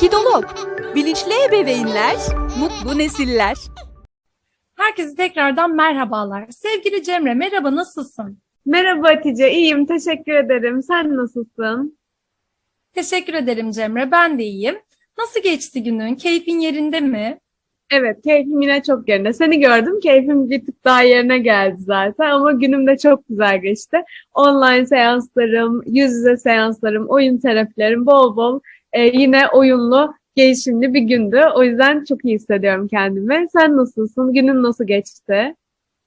Kidolog, bilinçli ebeveynler, mutlu nesiller. Herkese tekrardan merhabalar. Sevgili Cemre, merhaba nasılsın? Merhaba Hatice, iyiyim. Teşekkür ederim. Sen nasılsın? Teşekkür ederim Cemre, ben de iyiyim. Nasıl geçti günün? Keyfin yerinde mi? Evet, keyfim yine çok yerinde. Seni gördüm, keyfim bir tık daha yerine geldi zaten ama günüm de çok güzel geçti. Online seanslarım, yüz yüze seanslarım, oyun terapilerim bol bol e, yine oyunlu, gelişimli bir gündü. O yüzden çok iyi hissediyorum kendimi. Sen nasılsın? Günün nasıl geçti?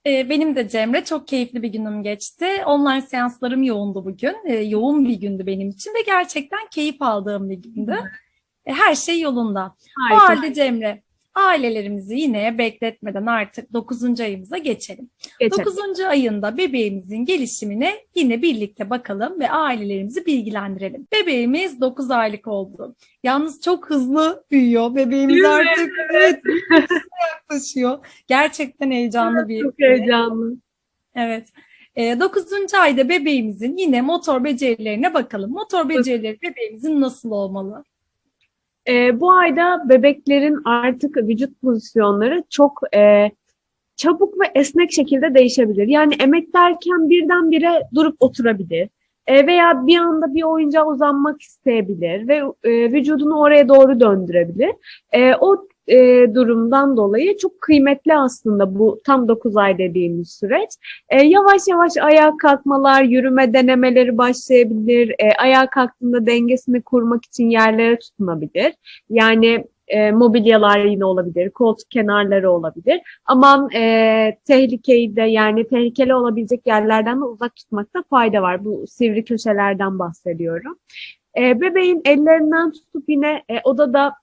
Ee, benim de Cemre, çok keyifli bir günüm geçti. Online seanslarım yoğundu bugün. Ee, yoğun bir gündü benim için ve gerçekten keyif aldığım bir gündü. Her şey yolunda. O Harika. halde Cemre, ailelerimizi yine bekletmeden artık 9. ayımıza geçelim. Geçelim. 9. ayında bebeğimizin gelişimine yine birlikte bakalım ve ailelerimizi bilgilendirelim. Bebeğimiz 9 aylık oldu. Yalnız çok hızlı büyüyor. Bebeğimiz Değil artık evet, yaklaşıyor. Gerçekten heyecanlı bir Çok heyecanlı. Evet. 9. ayda bebeğimizin yine motor becerilerine bakalım. Motor becerileri bebeğimizin nasıl olmalı? Ee, bu ayda bebeklerin artık vücut pozisyonları çok e, çabuk ve esnek şekilde değişebilir. Yani emeklerken birdenbire durup oturabilir. E, veya bir anda bir oyuncağa uzanmak isteyebilir ve e, vücudunu oraya doğru döndürebilir. E, o e, durumdan dolayı çok kıymetli aslında bu tam 9 ay dediğimiz süreç. E, yavaş yavaş ayağa kalkmalar, yürüme denemeleri başlayabilir. E, ayağa kalktığında dengesini kurmak için yerlere tutunabilir. Yani e, mobilyalar yine olabilir, koltuk kenarları olabilir. Aman e, tehlikeyi de yani tehlikeli olabilecek yerlerden de uzak tutmakta fayda var. Bu sivri köşelerden bahsediyorum. E, bebeğin ellerinden tutup yine e, odada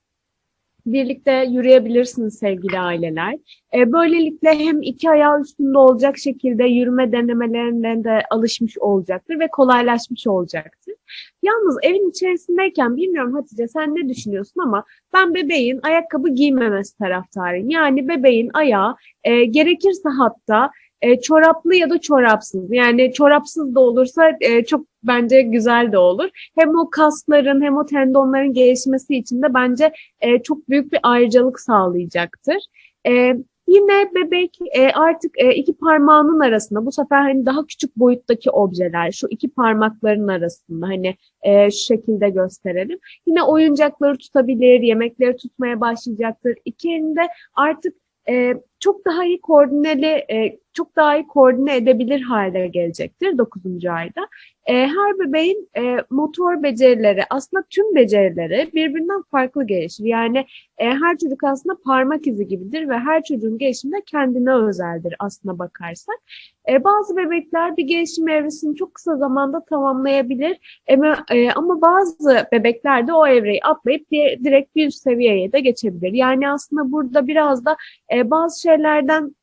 birlikte yürüyebilirsiniz sevgili aileler. E, böylelikle hem iki ayağı üstünde olacak şekilde yürüme denemelerine de alışmış olacaktır ve kolaylaşmış olacaktır. Yalnız evin içerisindeyken bilmiyorum Hatice sen ne düşünüyorsun ama ben bebeğin ayakkabı giymemesi taraftarıyım. Yani bebeğin ayağı e, gerekirse hatta e, çoraplı ya da çorapsız. Yani çorapsız da olursa e, çok bence güzel de olur. Hem o kasların hem o tendonların gelişmesi için de bence e, çok büyük bir ayrıcalık sağlayacaktır. E, yine bebek e, artık e, iki parmağının arasında bu sefer hani daha küçük boyuttaki objeler şu iki parmakların arasında hani e, şu şekilde gösterelim. Yine oyuncakları tutabilir, yemekleri tutmaya başlayacaktır. İki elinde artık e, çok daha iyi koordineli, e, çok daha iyi koordine edebilir hale gelecektir 9. ayda. E, her bebeğin e, motor becerileri, aslında tüm becerileri birbirinden farklı gelişir. Yani her çocuk aslında parmak izi gibidir ve her çocuğun gelişimi de kendine özeldir aslına bakarsak. Bazı bebekler bir gelişim evresini çok kısa zamanda tamamlayabilir ama, bazı bebekler de o evreyi atlayıp di- direkt bir üst seviyeye de geçebilir. Yani aslında burada biraz da bazı şeylerden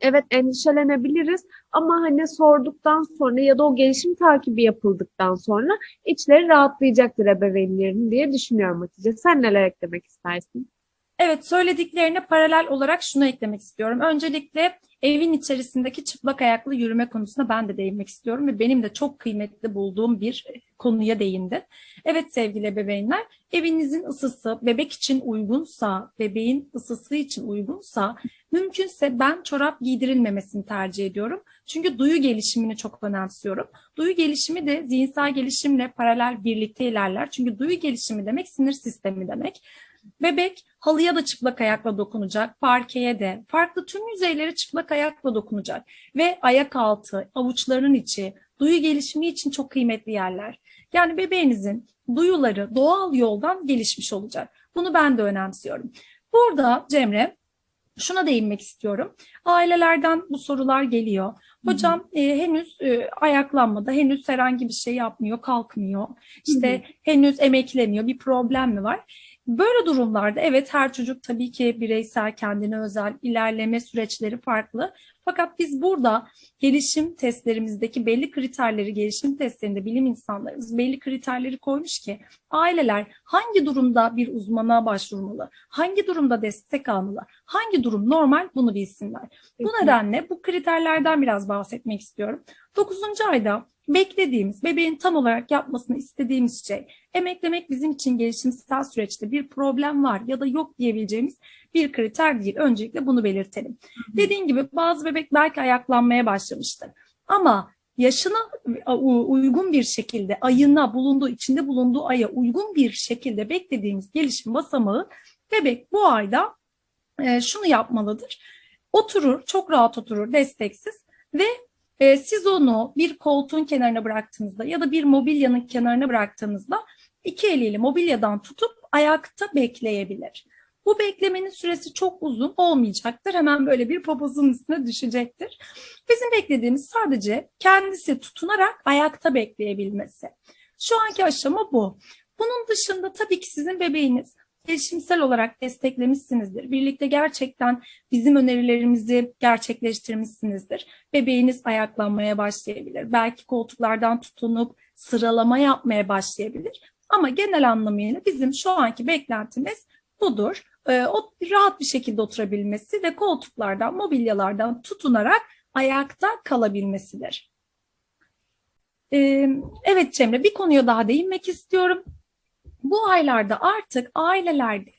evet endişelenebiliriz ama hani sorduktan sonra ya da o gelişim takibi yapıldıktan sonra içleri rahatlayacaktır ebeveynlerin diye düşünüyorum Hatice. Sen neler eklemek istersin? Evet, söylediklerine paralel olarak şunu eklemek istiyorum. Öncelikle evin içerisindeki çıplak ayaklı yürüme konusuna ben de değinmek istiyorum ve benim de çok kıymetli bulduğum bir konuya değindi. Evet sevgili ebeveynler, evinizin ısısı bebek için uygunsa, bebeğin ısısı için uygunsa, mümkünse ben çorap giydirilmemesini tercih ediyorum. Çünkü duyu gelişimini çok önemsiyorum. Duyu gelişimi de zihinsel gelişimle paralel birlikte ilerler. Çünkü duyu gelişimi demek sinir sistemi demek. Bebek halıya da çıplak ayakla dokunacak, parkeye de, farklı tüm yüzeylere çıplak ayakla dokunacak ve ayak altı, avuçlarının içi, duyu gelişimi için çok kıymetli yerler. Yani bebeğinizin duyuları doğal yoldan gelişmiş olacak. Bunu ben de önemsiyorum. Burada Cemre şuna değinmek istiyorum. Ailelerden bu sorular geliyor. Hocam e, henüz e, ayaklanmada, henüz herhangi bir şey yapmıyor, kalkmıyor. İşte henüz emeklemiyor, bir problem mi var? Böyle durumlarda evet her çocuk tabii ki bireysel, kendine özel ilerleme süreçleri farklı. Fakat biz burada gelişim testlerimizdeki belli kriterleri, gelişim testlerinde bilim insanlarımız belli kriterleri koymuş ki aileler hangi durumda bir uzmana başvurmalı, hangi durumda destek almalı, hangi durum normal bunu bilsinler. Bu nedenle bu kriterlerden biraz bahsetmek istiyorum. 9. ayda beklediğimiz, bebeğin tam olarak yapmasını istediğimiz şey, emeklemek bizim için gelişimsel süreçte bir problem var ya da yok diyebileceğimiz bir kriter değil. Öncelikle bunu belirtelim. Dediğim gibi bazı bebek belki ayaklanmaya başlamıştır. Ama yaşına uygun bir şekilde, ayına, bulunduğu, içinde bulunduğu aya uygun bir şekilde beklediğimiz gelişim basamağı bebek bu ayda e, şunu yapmalıdır. Oturur, çok rahat oturur, desteksiz ve e, siz onu bir koltuğun kenarına bıraktığınızda ya da bir mobilyanın kenarına bıraktığınızda iki eliyle mobilyadan tutup ayakta bekleyebilir. Bu beklemenin süresi çok uzun olmayacaktır. Hemen böyle bir poposunun üstüne düşecektir. Bizim beklediğimiz sadece kendisi tutunarak ayakta bekleyebilmesi. Şu anki aşama bu. Bunun dışında tabii ki sizin bebeğiniz gelişimsel olarak desteklemişsinizdir. Birlikte gerçekten bizim önerilerimizi gerçekleştirmişsinizdir. Bebeğiniz ayaklanmaya başlayabilir. Belki koltuklardan tutunup sıralama yapmaya başlayabilir. Ama genel anlamıyla bizim şu anki beklentimiz budur. Ee, o rahat bir şekilde oturabilmesi ve koltuklardan, mobilyalardan tutunarak ayakta kalabilmesidir. Ee, evet Cemre, bir konuya daha değinmek istiyorum. Bu aylarda artık ailelerde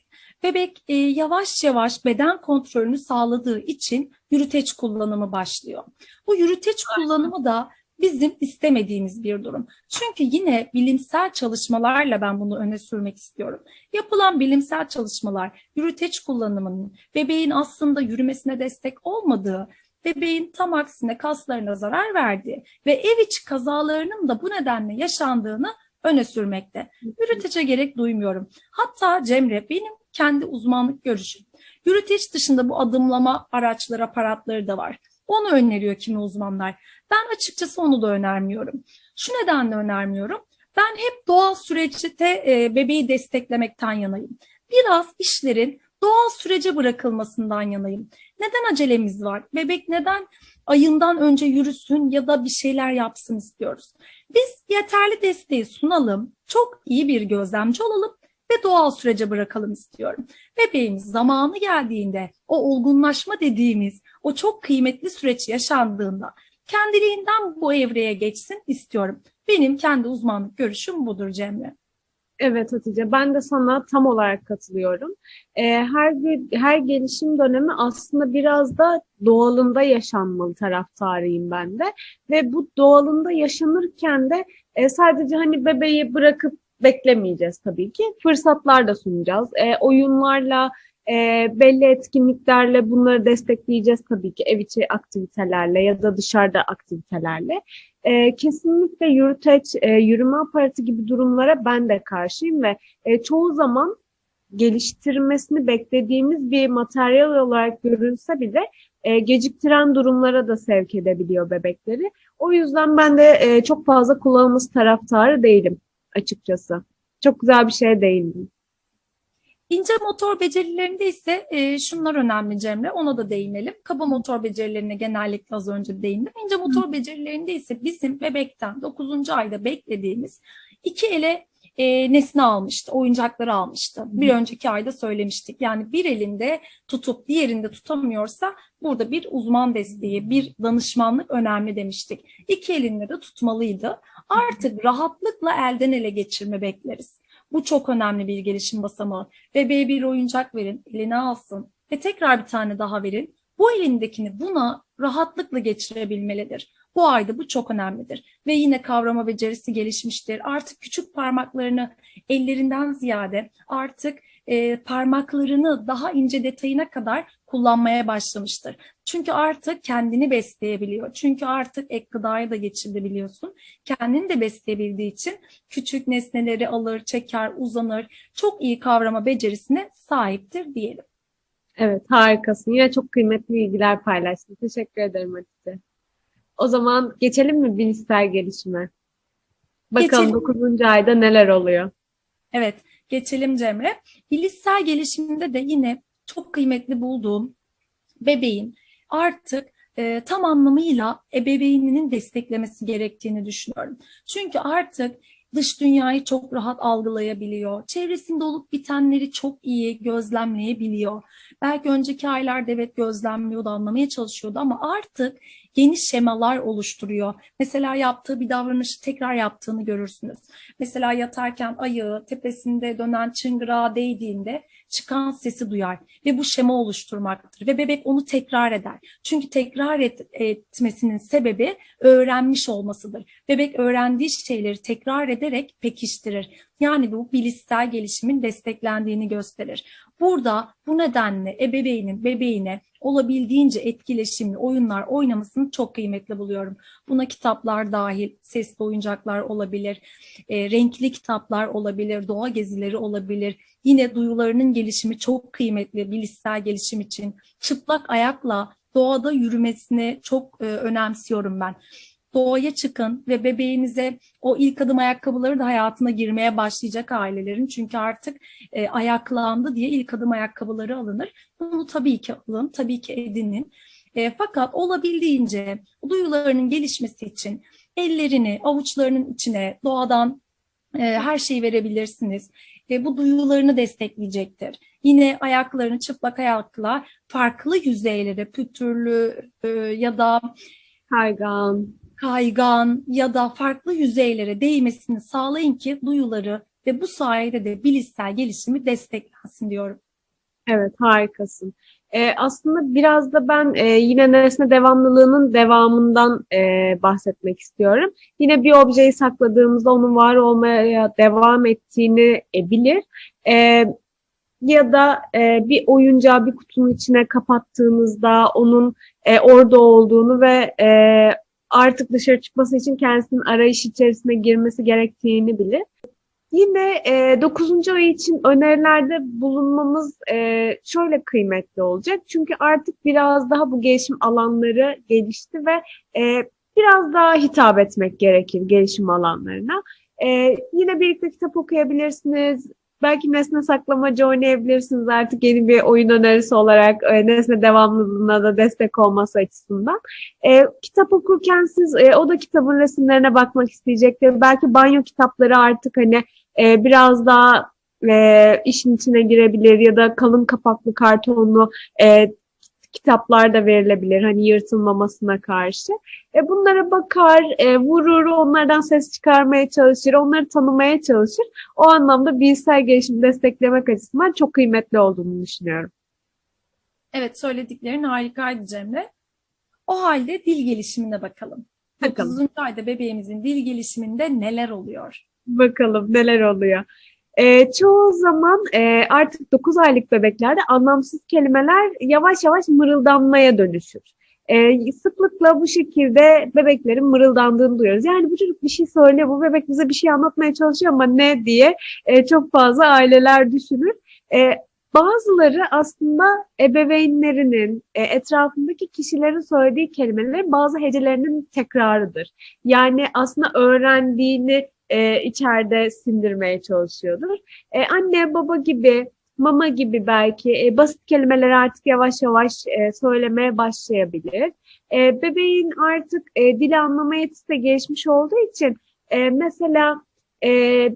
bebek e, yavaş yavaş beden kontrolünü sağladığı için yürüteç kullanımı başlıyor. Bu yürüteç kullanımı da bizim istemediğimiz bir durum. Çünkü yine bilimsel çalışmalarla ben bunu öne sürmek istiyorum. Yapılan bilimsel çalışmalar yürüteç kullanımının bebeğin aslında yürümesine destek olmadığı, bebeğin tam aksine kaslarına zarar verdiği ve ev içi kazalarının da bu nedenle yaşandığını öne sürmekte. Yürütece gerek duymuyorum. Hatta Cemre benim kendi uzmanlık görüşüm. Yürüteç dışında bu adımlama araçları, aparatları da var. Onu öneriyor kimi uzmanlar. Ben açıkçası onu da önermiyorum. Şu nedenle önermiyorum. Ben hep doğal süreçte e, bebeği desteklemekten yanayım. Biraz işlerin doğal sürece bırakılmasından yanayım. Neden acelemiz var? Bebek neden ayından önce yürüsün ya da bir şeyler yapsın istiyoruz? Biz yeterli desteği sunalım, çok iyi bir gözlemci olalım ve doğal sürece bırakalım istiyorum. Bebeğimiz zamanı geldiğinde o olgunlaşma dediğimiz o çok kıymetli süreç yaşandığında kendiliğinden bu evreye geçsin istiyorum. Benim kendi uzmanlık görüşüm budur Cemre. Evet Hatice, ben de sana tam olarak katılıyorum. Ee, her her gelişim dönemi aslında biraz da doğalında yaşanmalı taraftarıyım ben de. Ve bu doğalında yaşanırken de e, sadece hani bebeği bırakıp beklemeyeceğiz tabii ki. Fırsatlar da sunacağız. E, oyunlarla, e, belli etkinliklerle bunları destekleyeceğiz tabii ki ev içi aktivitelerle ya da dışarıda aktivitelerle. E, kesinlikle yürüteç, e, yürüme aparatı gibi durumlara ben de karşıyım ve e, çoğu zaman geliştirmesini beklediğimiz bir materyal olarak görülse bile e, geciktiren durumlara da sevk edebiliyor bebekleri. O yüzden ben de e, çok fazla kullanılması taraftarı değilim açıkçası. Çok güzel bir şeye değindin. İnce motor becerilerinde ise e, şunlar önemli Cemre, ona da değinelim. Kaba motor becerilerine genellikle az önce değindim. İnce motor becerilerinde ise bizim bebekten 9. ayda beklediğimiz iki ele e, nesne almıştı, oyuncakları almıştı. Bir önceki ayda söylemiştik. Yani bir elinde tutup diğerinde tutamıyorsa burada bir uzman desteği, bir danışmanlık önemli demiştik. İki elinde de tutmalıydı. Artık rahatlıkla elden ele geçirme bekleriz. Bu çok önemli bir gelişim basamağı. Bebeğe bir oyuncak verin, eline alsın ve tekrar bir tane daha verin. Bu elindekini buna rahatlıkla geçirebilmelidir. Bu ayda bu çok önemlidir. Ve yine kavrama becerisi gelişmiştir. Artık küçük parmaklarını ellerinden ziyade artık e, parmaklarını daha ince detayına kadar kullanmaya başlamıştır. Çünkü artık kendini besleyebiliyor. Çünkü artık ek gıdaya da geçirdi biliyorsun. Kendini de besleyebildiği için küçük nesneleri alır, çeker, uzanır. Çok iyi kavrama becerisine sahiptir diyelim. Evet, harikasın. Yine çok kıymetli bilgiler paylaştın. Teşekkür ederim Hatice. O zaman geçelim mi bilişsel gelişime? Bakalım Geçelim. 9. ayda neler oluyor? Evet, geçelim Cemre. Bilişsel gelişiminde de yine çok kıymetli bulduğum bebeğin artık e, tam anlamıyla ebeveyninin desteklemesi gerektiğini düşünüyorum. Çünkü artık dış dünyayı çok rahat algılayabiliyor. Çevresinde olup bitenleri çok iyi gözlemleyebiliyor. Belki önceki aylarda evet gözlemliyordu, anlamaya çalışıyordu ama artık yeni şemalar oluşturuyor. Mesela yaptığı bir davranışı tekrar yaptığını görürsünüz. Mesela yatarken ayağı tepesinde dönen çıngırağa değdiğinde çıkan sesi duyar ve bu şema oluşturmaktır ve bebek onu tekrar eder. Çünkü tekrar et- etmesinin sebebi öğrenmiş olmasıdır. Bebek öğrendiği şeyleri tekrar ederek pekiştirir. Yani bu bilişsel gelişimin desteklendiğini gösterir. Burada bu nedenle ebeveynin bebeğine olabildiğince etkileşimli oyunlar oynamasını çok kıymetli buluyorum. Buna kitaplar dahil, sesli oyuncaklar olabilir, e, renkli kitaplar olabilir, doğa gezileri olabilir. Yine duyularının gelişimi çok kıymetli bilişsel gelişim için. Çıplak ayakla doğada yürümesini çok e, önemsiyorum ben. Doğaya çıkın ve bebeğinize o ilk adım ayakkabıları da hayatına girmeye başlayacak ailelerin. Çünkü artık e, ayaklandı diye ilk adım ayakkabıları alınır. Bunu tabii ki alın, tabii ki edinin. E, fakat olabildiğince duyularının gelişmesi için ellerini avuçlarının içine doğadan e, her şeyi verebilirsiniz. E, bu duyularını destekleyecektir. Yine ayaklarını çıplak ayakla farklı yüzeylere pütürlü e, ya da Kaygan. Kaygan ya da farklı yüzeylere değmesini sağlayın ki duyuları ve bu sayede de bilişsel gelişimi desteklensin diyorum. Evet, harikasın. Ee, aslında biraz da ben e, yine nesne devamlılığının devamından e, bahsetmek istiyorum. Yine bir objeyi sakladığımızda onun var olmaya devam ettiğini e, bilir. E, ya da e, bir oyuncağı bir kutunun içine kapattığınızda onun e, orada olduğunu ve e, artık dışarı çıkması için kendisinin arayış içerisine girmesi gerektiğini bilir. Yine e, 9. ay için önerilerde bulunmamız e, şöyle kıymetli olacak. Çünkü artık biraz daha bu gelişim alanları gelişti ve e, biraz daha hitap etmek gerekir gelişim alanlarına. E, yine birlikte kitap okuyabilirsiniz. Belki nesne saklamacı oynayabilirsiniz artık yeni bir oyun önerisi olarak e, nesne devamlılığına da destek olması açısından. E, kitap okurken siz e, o da kitabın resimlerine bakmak isteyecektir. Belki banyo kitapları artık hani e, biraz daha e, işin içine girebilir ya da kalın kapaklı kartonlu e, kitaplar da verilebilir hani yırtılmamasına karşı. E, bunlara bakar, e, vurur, onlardan ses çıkarmaya çalışır, onları tanımaya çalışır. O anlamda bilgisayar gelişimi desteklemek açısından çok kıymetli olduğunu düşünüyorum. Evet söylediklerin harikaydı Cemre. O halde dil gelişimine bakalım. Bakalım. 9. ayda bebeğimizin dil gelişiminde neler oluyor? Bakalım neler oluyor. Ee, çoğu zaman e, artık 9 aylık bebeklerde anlamsız kelimeler yavaş yavaş mırıldanmaya dönüşür. Ee, sıklıkla bu şekilde bebeklerin mırıldandığını duyuyoruz. Yani bu çocuk bir şey söylüyor, bu bebek bize bir şey anlatmaya çalışıyor ama ne diye e, çok fazla aileler düşünür. E, bazıları aslında ebeveynlerinin, e, etrafındaki kişilerin söylediği kelimelerin bazı hecelerinin tekrarıdır. Yani aslında öğrendiğini e, içeride sindirmeye çalışıyordur. E, anne, baba gibi, mama gibi belki e, basit kelimeleri artık yavaş yavaş e, söylemeye başlayabilir. E, bebeğin artık e, dili anlama yetisi de gelişmiş olduğu için e, mesela e,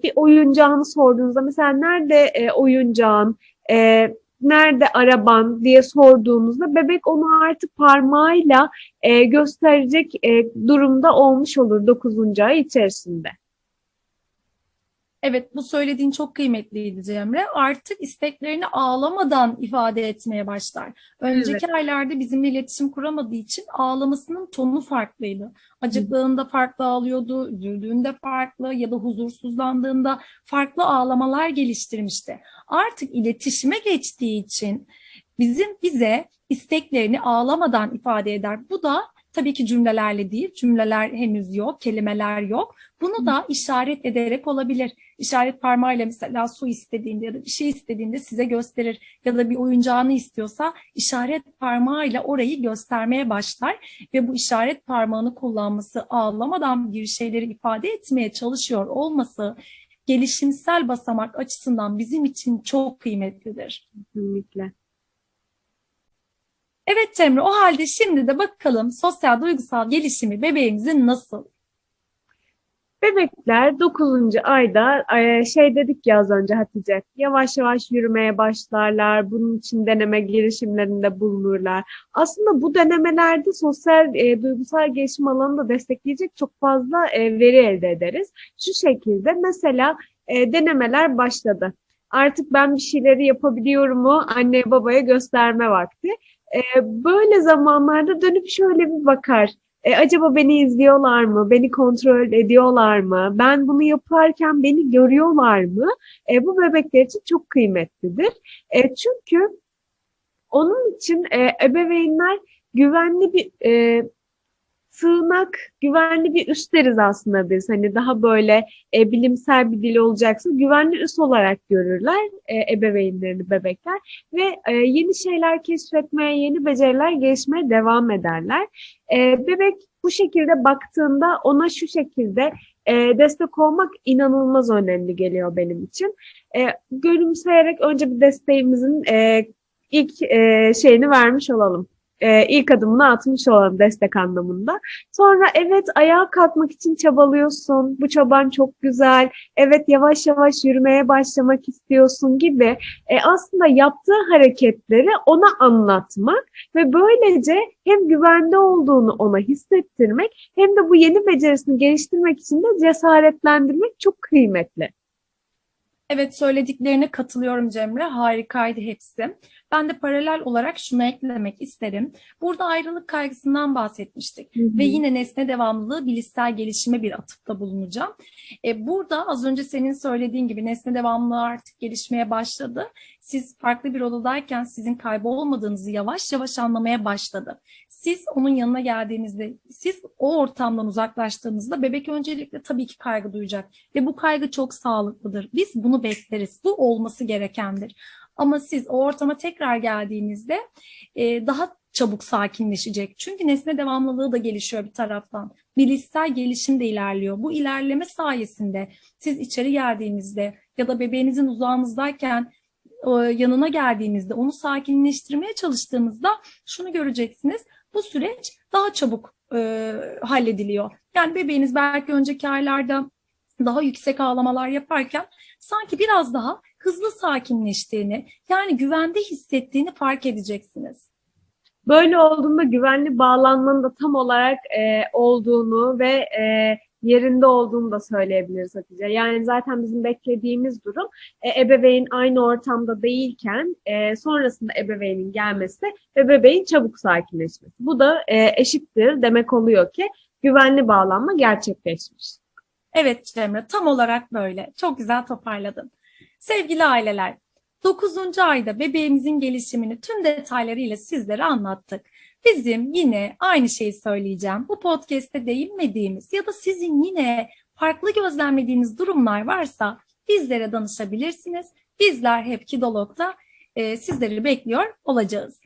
bir oyuncağını sorduğunuzda mesela nerede e, oyuncağın, e, nerede araban diye sorduğunuzda bebek onu artık parmağıyla e, gösterecek e, durumda olmuş olur 9. ay içerisinde. Evet bu söylediğin çok kıymetliydi Cemre. Artık isteklerini ağlamadan ifade etmeye başlar. Önceki aylarda bizimle iletişim kuramadığı için ağlamasının tonu farklıydı. Acıktığında farklı ağlıyordu, üzüldüğünde farklı ya da huzursuzlandığında farklı ağlamalar geliştirmişti. Artık iletişime geçtiği için bizim bize isteklerini ağlamadan ifade eder. Bu da tabii ki cümlelerle değil, cümleler henüz yok, kelimeler yok. Bunu da işaret ederek olabilir. İşaret parmağıyla mesela su istediğinde ya da bir şey istediğinde size gösterir. Ya da bir oyuncağını istiyorsa işaret parmağıyla orayı göstermeye başlar. Ve bu işaret parmağını kullanması ağlamadan bir şeyleri ifade etmeye çalışıyor olması gelişimsel basamak açısından bizim için çok kıymetlidir. Kesinlikle. Evet Cemre, o halde şimdi de bakalım sosyal duygusal gelişimi bebeğimizin nasıl? Bebekler 9. ayda e, şey dedik ya az önce Hatice, yavaş yavaş yürümeye başlarlar, bunun için deneme girişimlerinde bulunurlar. Aslında bu denemelerde sosyal, e, duygusal gelişim alanını da destekleyecek çok fazla e, veri elde ederiz. Şu şekilde mesela e, denemeler başladı. Artık ben bir şeyleri yapabiliyorum mu anne babaya gösterme vakti. E, böyle zamanlarda dönüp şöyle bir bakar. E, acaba beni izliyorlar mı? Beni kontrol ediyorlar mı? Ben bunu yaparken beni görüyorlar mı? E, bu bebekler için çok kıymetlidir. E, çünkü onun için e, ebeveynler güvenli bir e, sığınak, güvenli bir üs deriz aslında biz. Hani daha böyle e, bilimsel bir dil olacaksa güvenli üs olarak görürler e, ebeveynlerini bebekler ve e, yeni şeyler keşfetmeye, yeni beceriler gelişmeye devam ederler. E, bebek bu şekilde baktığında ona şu şekilde e, destek olmak inanılmaz önemli geliyor benim için. E, gülümseyerek önce bir desteğimizin e, ilk e, şeyini vermiş olalım e, ilk adımını atmış olalım destek anlamında. Sonra evet ayağa kalkmak için çabalıyorsun. Bu çaban çok güzel. Evet yavaş yavaş yürümeye başlamak istiyorsun gibi. E, aslında yaptığı hareketleri ona anlatmak ve böylece hem güvende olduğunu ona hissettirmek hem de bu yeni becerisini geliştirmek için de cesaretlendirmek çok kıymetli. Evet söylediklerine katılıyorum Cemre. Harikaydı hepsi. Ben de paralel olarak şunu eklemek isterim. Burada ayrılık kaygısından bahsetmiştik. Hı hı. Ve yine nesne devamlılığı bilişsel gelişime bir atıfta bulunacağım. E, burada az önce senin söylediğin gibi nesne devamlılığı artık gelişmeye başladı. Siz farklı bir odadayken sizin kaybolmadığınızı yavaş yavaş anlamaya başladı. Siz onun yanına geldiğinizde, siz o ortamdan uzaklaştığınızda bebek öncelikle tabii ki kaygı duyacak. Ve bu kaygı çok sağlıklıdır. Biz bunu bekleriz. Bu olması gerekendir. Ama siz o ortama tekrar geldiğinizde e, daha çabuk sakinleşecek. Çünkü nesne devamlılığı da gelişiyor bir taraftan. Bilişsel gelişim de ilerliyor. Bu ilerleme sayesinde siz içeri geldiğinizde ya da bebeğinizin uzağınızdayken yanına geldiğinizde onu sakinleştirmeye çalıştığınızda şunu göreceksiniz. Bu süreç daha çabuk e, hallediliyor. Yani bebeğiniz belki önceki aylarda daha yüksek ağlamalar yaparken sanki biraz daha hızlı sakinleştiğini, yani güvende hissettiğini fark edeceksiniz. Böyle olduğunda güvenli bağlanmanın da tam olarak e, olduğunu ve e, yerinde olduğunu da söyleyebiliriz Hatice. Yani zaten bizim beklediğimiz durum e, ebeveyn aynı ortamda değilken e, sonrasında ebeveynin gelmesi ve bebeğin çabuk sakinleşmesi. Bu da e, eşittir demek oluyor ki güvenli bağlanma gerçekleşmiş. Evet Cemre, tam olarak böyle. Çok güzel toparladın. Sevgili aileler, 9. ayda bebeğimizin gelişimini tüm detaylarıyla sizlere anlattık. Bizim yine aynı şeyi söyleyeceğim. Bu podcast'te değinmediğimiz ya da sizin yine farklı gözlemlediğiniz durumlar varsa bizlere danışabilirsiniz. Bizler hep Kidolog'da e, sizleri bekliyor olacağız.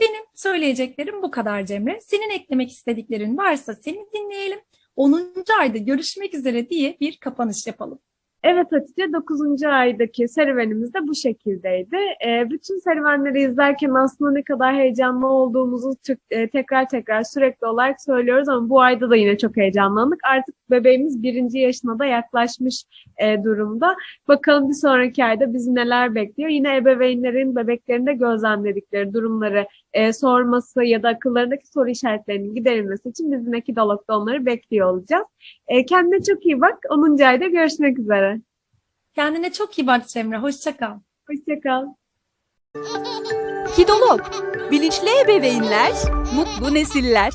Benim söyleyeceklerim bu kadar Cemre. Senin eklemek istediklerin varsa seni dinleyelim. 10. ayda görüşmek üzere diye bir kapanış yapalım. Evet Hatice 9. aydaki serüvenimiz de bu şekildeydi. Ee, bütün serüvenleri izlerken aslında ne kadar heyecanlı olduğumuzu tek- e, tekrar tekrar sürekli olarak söylüyoruz ama bu ayda da yine çok heyecanlandık. Artık bebeğimiz birinci yaşına da yaklaşmış e, durumda. Bakalım bir sonraki ayda bizi neler bekliyor. Yine ebeveynlerin bebeklerinde gözlemledikleri durumları e, sorması ya da akıllarındaki soru işaretlerinin giderilmesi için bizim Ekidolog'da onları bekliyor olacağız. E, kendine çok iyi bak. 10. ayda görüşmek üzere. Kendine çok iyi bak Cemre. Hoşça kal. Hoşçakal. Kidolog, bilinçli ebeveynler, mutlu nesiller.